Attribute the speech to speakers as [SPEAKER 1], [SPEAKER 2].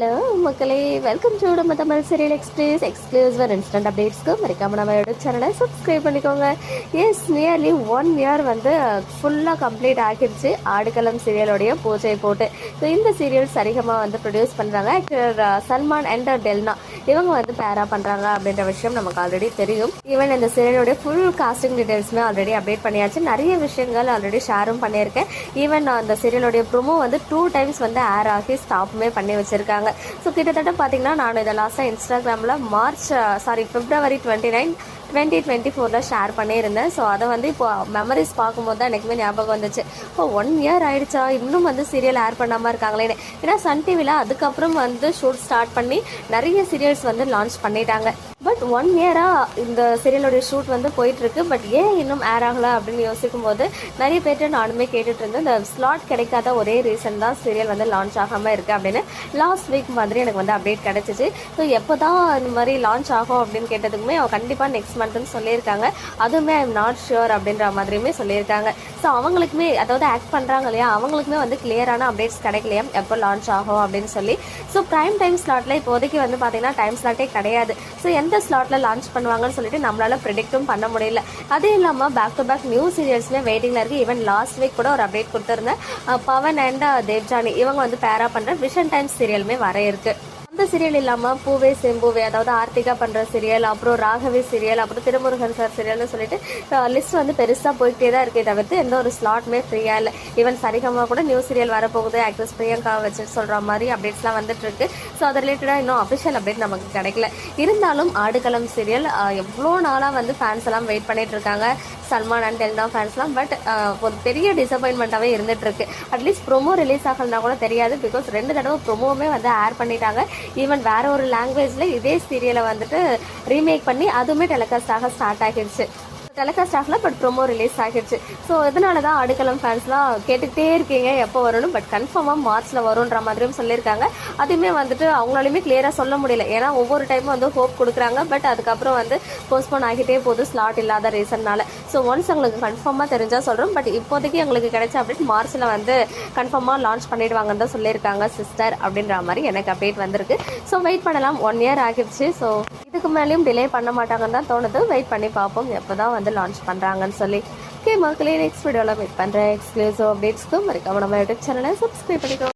[SPEAKER 1] Hello மக்களே welcome to நம்ம Tamil serial express exclusive instant அப்டேட்ஸ்க்கு மறக்காம நம்ம யூடியூப் சேனலை சப்ஸ்கிரைப் பண்ணிக்கோங்க. எஸ் நியர்லி ஒன் இயர் வந்து uh, ஃபுல்லாக கம்ப்ளீட் ஆகிடுச்சு. ஆடுகளம் சீரியலோடைய பூஜை போட்டு. ஸோ இந்த சீரியல் சரிகமாக வந்து ப்ரொடியூஸ் பண்ணுறாங்க சல்மான் அண்ட் டெல்னா இவங்க வந்து பேரா பண்ணுறாங்க அப்படின்ற விஷயம் நமக்கு ஆல்ரெடி தெரியும். ஈவன் இந்த சீரியலுடைய ஃபுல் காஸ்டிங் டீடைல்ஸுமே ஆல்ரெடி அப்டேட் பண்ணியாச்சு. நிறைய விஷயங்கள் ஆல்ரெடி ஷேரும் பண்ணியிருக்கேன். ஈவன் நான் அந்த சீரியலுடைய ப்ரொமோ வந்து டூ டைம்ஸ் வந்து ஏர் ஆகி ஸ்டாப்புமே பண்ணி வச்சிருக்காங்க. ஸோ கிட்டத்தட்ட பார்த்தீங்கன்னா நான் இதை லாஸ்ட்டாக இன்ஸ்டாகிராமில் March sorry February twenty nine twenty twenty ஃபோரில் ஷேர் பண்ணியிருந்தேன். ஸோ அதை வந்து இப்போ மெமரிஸ் பார்க்கும்போது தான் எனக்குமே ஞாபகம் வந்துச்சு. இப்போ ஒன் இயர் ஆயிடுச்சா? இன்னும் வந்து சீரியல் ஏர் பண்ணாமல் இருக்காங்களேன்னு ஏன்னா சன் டிவியில் அதுக்கப்புறம் வந்து ஷூட் ஸ்டார்ட் பண்ணி நிறைய சீரியல்ஸ் வந்து லான்ச் பண்ணிட்டாங்க. பட் ஒன் இயராக இந்த சீரியலோடைய ஷூட் வந்து போயிட்டுருக்கு. பட் ஏன் இன்னும் ஏர் ஆகலை அப்படின்னு யோசிக்கும் போது நிறைய பேர்கிட்ட நானுமே கேட்டுட்டு இருந்தேன் இந்த ஸ்லாட் கிடைக்காத ஒரே ரீசன் தான் சீரியல் வந்து லான்ச் ஆகாமல் இருக்குது அப்படின்னு. லாஸ்ட் வீக் மாதிரி எனக்கு வந்து அப்டேட் கிடச்சிச்சு. ஸோ எப்போ தான் இந்த மாதிரி லான்ச் ஆகும் அப்படின்னு கேட்டதுக்குமே அவன் கண்டிப்பாக நெக்ஸ்ட் மந்த்னு சொல்லியிருக்காங்க. அதுவுமே ஐ எம் நாட் ஷுர் அப்படின்ற மாதிரியுமே சொல்லியிருக்காங்க. ஸோ அவங்களுக்குமே அதாவது ஆக்ட் பண்ணுறாங்க இல்லையா அவங்களுக்குமே வந்து கிளியரான அப்டேட்ஸ் கிடைக்கலையா. எப்போ லான்ச் ஆகும் அப்படின்னு சொல்லி. ஸோ ப்ரைம் டைம் ஸ்லாட்டில் இப்போதைக்கு வந்து பார்த்தீங்கன்னா டைம் ஸ்லாட்டே கிடையாது. ஸோ எந்த ஸ்லாட்டில் லான்ச் பண்ணுவாங்கன்னு சொல்லிட்டு நம்மளால் ப்ரிடிக்டும் பண்ண முடியல. அதுவும் இல்லாமல் பேக் டு பேக் நியூ சீரியல்ஸுமே வெயிட்டிங்கில் இருக்குது ஈவன் லாஸ்ட் வீக் கூட ஒரு அப்டேட் கொடுத்துருந்தேன். பவன் அண்ட் தேவ்ஜானி இவங்க வந்து பேரா பண்ணுற விஷன் டைம் சீரியலுமே வர இருக்கு. அந்த சீரியல் இல்லாமல் பூவே செம்பூவே அதாவது ஆர்த்திகா பண்ணுற சீரியல் அப்புறம் ராகவி சீரியல் அப்புறம் திருமுருகன் சார் சீரியல்னு சொல்லிட்டு லிஸ்ட் வந்து பெருசாக போய்கிட்டே தான் இருக்கே தவிர்த்து எந்த ஒரு ஸ்லாட்மே ஃப்ரீயாக இல்லை. ஈவன் சரிகமாக கூட நியூ சீரியல் வரப்போகுது ஆக்ட்ரஸ் பிரியங்கா வச்சு சொல்கிற மாதிரி அப்டேட்ஸ்லாம் வந்துட்டுருக்கு ஸோ அது ரிலேட்டடாக இன்னும் அஃபிஷியல் அப்டேட் நமக்கு கிடைக்கல. இருந்தாலும் ஆடுகளம் சீரியல் எவ்வளோ நாளாக வந்து ஃபேன்ஸ் எல்லாம் வெயிட் பண்ணிட்டு இருக்காங்க. சல்மான் அண்ட் டெல்னா ஃபேன்ஸ்லாம் பட் ஒரு பெரிய டிசப்பாயின்மெண்ட்டாகவே இருந்துட்டு இருக்கு. அட்லீஸ்ட் ப்ரோமோ ரிலீஸ் ஆகலனா கூட தெரியாது பிகாஸ் ரெண்டு தடவை ப்ரோமோவுமே வந்து ஏர் பண்ணிட்டாங்க. ஈவன் வேற ஒரு லாங்குவேஜில் இதே சீரியலை வந்துட்டு ரீமேக் பண்ணி அதுவுமே டெலிகாஸ்ட் ஆக ஸ்டார்ட் ஆகிடுச்சு டெலிகாஸ்ட் ஆகல பட் ப்ரொமோ ரிலீஸ் ஆகிடுச்சு. ஸோ இதனால தான் அடுக்கலம் ஃபேன்ஸ்லாம் கேட்டுக்கிட்டே இருக்கீங்க எப்போ வரணும் பட் கன்ஃபார்மாக மார்ச்சில் வரும்ன்ற மாதிரியும் சொல்லியிருக்காங்க. அதுவுமே வந்துட்டு அவங்களாலையுமே கிளியராக சொல்ல முடியல. ஏன்னா ஒவ்வொரு டைமும் வந்து ஹோப் கொடுக்குறாங்க பட் அதுக்கப்புறம் வந்து போஸ்ட்போன் ஆகிட்டே போகுது ஸ்லாட் இல்லாத ரீசன்னால ஸோ ஒன்ஸ் எங்களுக்கு கன்ஃபார்மாக தெரிஞ்சால் சொல்கிறோம் பட் இப்போதைக்கு எங்களுக்கு கிடைச்ச அப்டேட் மார்ச்சில் வந்து கன்ஃபார்மாக லான்ச் பண்ணிடுவாங்கன்னு தான் சொல்லியிருக்காங்க சிஸ்டர் அப்படின்ற மாதிரி எனக்கு அப்டேட் வந்திருக்கு. ஸோ வெயிட் பண்ணலாம். ஒன் இயர் ஆகிடுச்சு. ஸோ இதுக்கு மேலேயும் டிலே பண்ண மாட்டாங்கன்னு தான் தோணுது. வெயிட் பண்ணி பார்ப்போம். எப்போ தான் வந்து லான்ச் பண்ணுறாங்கன்னு சொல்லி. ஓகே மக்களே நெக்ஸ்ட் வீடியோவில் மீட் பண்ணுறேன் எக்ஸ்க்ளூசிவ் அப்டேட்ஸ்க்கும் மறக்காம நம்ம யூடியூப் சேனலை சப்ஸ்கிரைப் பண்ணிக்கோ